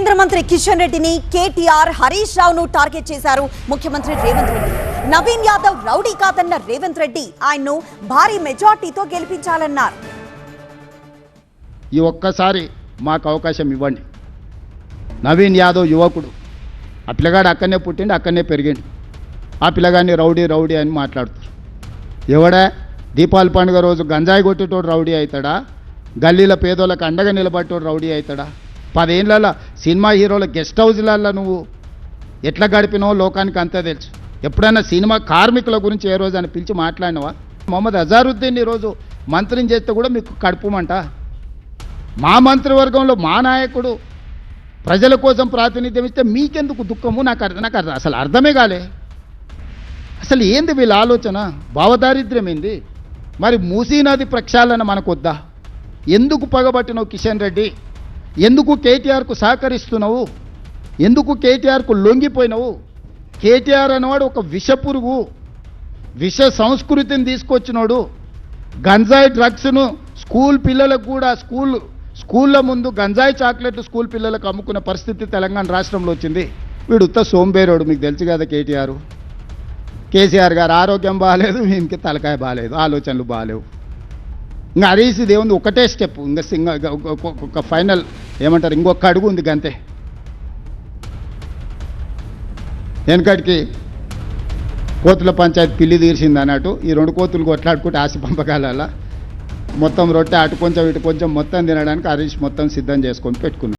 కేంద్ర మంత్రి కిషన్ రెడ్డిని కేటీఆర్ హరీష్ రావును టార్గెట్ చేశారు ముఖ్యమంత్రి రేవంత్ రెడ్డి. నవీన్ యాదవ్ రౌడీ కాదన్న రేవంత్ రెడ్డి ఆయన్ను భారీ మెజార్టీతో గెలిపించాలన్నారు. ఈ ఒక్కసారి మాకు అవకాశం ఇవ్వండి. నవీన్ యాదవ్ యువకుడు. ఆ పిల్లగాడు అక్కడనే పుట్టిండు అక్కడనే పెరిగిండు. ఆ పిల్లగాడిని రౌడీ రౌడీ అని మాట్లాడుతారు ఎవడా? దీపావళి పండుగ రోజు గంజాయి కొట్టేటోడు రౌడీ అవుతాడా? గల్లీల పేదోళ్ళకి అండగా నిలబడేటోడు రౌడీ అవుతాడా? పదేళ్ళ సినిమా హీరోల గెస్ట్ హౌస్లల్లో నువ్వు ఎట్లా గడిపినో లోకానికి అంతా తెలుసు. ఎప్పుడైనా సినిమా కార్మికుల గురించి ఏ రోజు అని పిలిచి మాట్లాడినవా? మొహమ్మద్ అజారుద్దీన్ ఈరోజు మంత్రిని చేస్తే కూడా మీకు కడుపుమంట మా మంత్రివర్గంలో మా నాయకుడు ప్రజల కోసం ప్రాతినిధ్యం ఇస్తే మీకెందుకు దుఃఖము? నాకు అర్థం నాకు అర్థం అసలు అర్థమే కాలే. అసలు ఏంది వీళ్ళ ఆలోచన? భావదారిద్ర్యం ఏంది? మరి మూసీ నది ప్రక్షాళన మనకొద్దా? ఎందుకు పగబట్టినావు కిషన్ రెడ్డి? ఎందుకు కేటీఆర్కు సహకరిస్తున్నావు? ఎందుకు కేటీఆర్కు లొంగిపోయినావు? కేటీఆర్ అనేవాడు ఒక విషపురుగు విష సంస్కృతిని తీసుకొచ్చినోడు. గంజాయి డ్రగ్స్ను స్కూల్ పిల్లలకు కూడా స్కూల్ స్కూళ్ళ ముందు గంజాయి చాక్లెట్లు స్కూల్ పిల్లలకు అమ్ముకున్న పరిస్థితి తెలంగాణ రాష్ట్రంలో వచ్చింది. వీడు ఉత్త సోంబేరోడు మీకు తెలుసు కదా కేటీఆర్. కేసీఆర్ గారు ఆరోగ్యం బాగాలేదు ఈయనకి తలకాయ బాగాలేదు ఆలోచనలు బాగాలేవు. ఇంకా హరీష్ దేవుంది ఒకటే స్టెప్. ఇంకా సింగ ఒక ఫైనల్ ఏమంటారు? ఇంకొక అడుగు ఉంది గంతే. వెనకటికి కోతుల పంచాయతీ పిల్లి తీర్చింది అన్నట్టు. ఈ రెండు కోతులు కొట్లాడుకుంటే ఆశ పంపకాల మొత్తం రొట్టె అటు కొంచెం ఇటు కొంచెం మొత్తం తినడానికి హరీష్ మొత్తం సిద్ధం చేసుకొని పెట్టుకున్నాడు.